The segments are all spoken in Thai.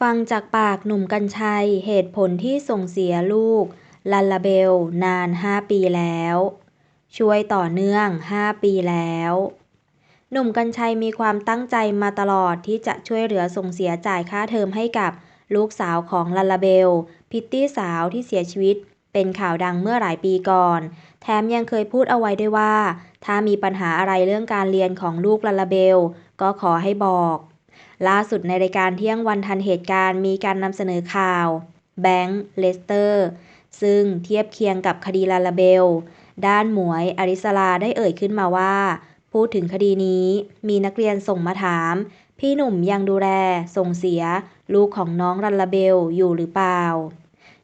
ฟังจากปากหนุ่มกรรชัยเหตุผลที่ส่งเสียลูกลัลลาเบลนาน 5 ปีแล้ว ช่วยต่อเนื่อง 5 ปีแล้ว หนุ่มกรรชัยมีความตั้งใจมาตลอดที่จะช่วยเหลือส่งเสียจ่ายค่าเทอมให้กับลูกสาวของลัลลาเบล พิตตี้สาวที่เสียชีวิต เป็นข่าวดังเมื่อหลายปีก่อน แถมยังเคยพูดเอาไว้ด้วยว่า ถ้ามีปัญหาอะไรเรื่องการเรียนของลูกลัลลาเบล ก็ขอให้บอก ล่าสุดในรายการเที่ยงวันทันเหตุการณ์มีการนำเสนอข่าว แบงค์เลสเตอร์ ซึ่งเทียบเคียงกับคดีลาลาเบล ด้านหมวยอริสลาได้เอ่ยขึ้นมาว่า พูดถึงคดีนี้มีนักเรียนส่งมาถาม พี่หนุ่มยังดูแลส่งเสีย ลูกของน้องลัลลาเบลอยู่หรือเปล่า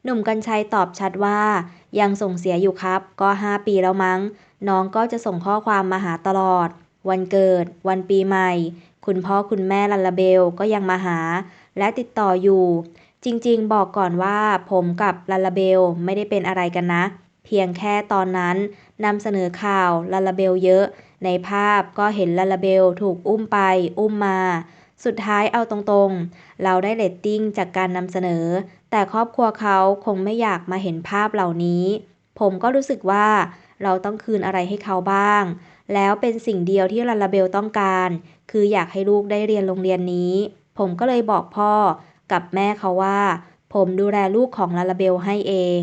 หนุ่มกัญชัยตอบชัดว่า ยังส่งเสียอยู่ครับ ก็ห้าปีแล้วมั้ง น้องก็จะส่งข้อความมาหาตลอด วันเกิด วันปีใหม่ คุณพ่อคุณแม่ลัลลาเบลก็ยังมาหา และติดต่ออยู่ จริงๆ บอกก่อนว่าผมกับลัลลาเบลไม่ได้เป็นอะไรกันนะ เพียงแค่ตอนนั้นนำเสนอข่าวลัลลาเบลเยอะ ในภาพก็เห็นลัลลาเบลถูกอุ้มไป อุ้มมา สุดท้ายเอาตรงๆ เราได้เรตติ้งจากการนำเสนอ แต่ครอบครัวเขาคงไม่อยากมาเห็นภาพเหล่านี้ ผมก็รู้สึกว่า เราต้องคืนอะไรให้เขาบ้าง แล้วเป็นสิ่งเดียวที่ลาลาเบลต้องการ คืออยากให้ลูกได้เรียนโรงเรียนนี้ ผมก็เลยบอกพ่อกับแม่เขาว่า ผมดูแลลูกของลาลาเบลให้เอง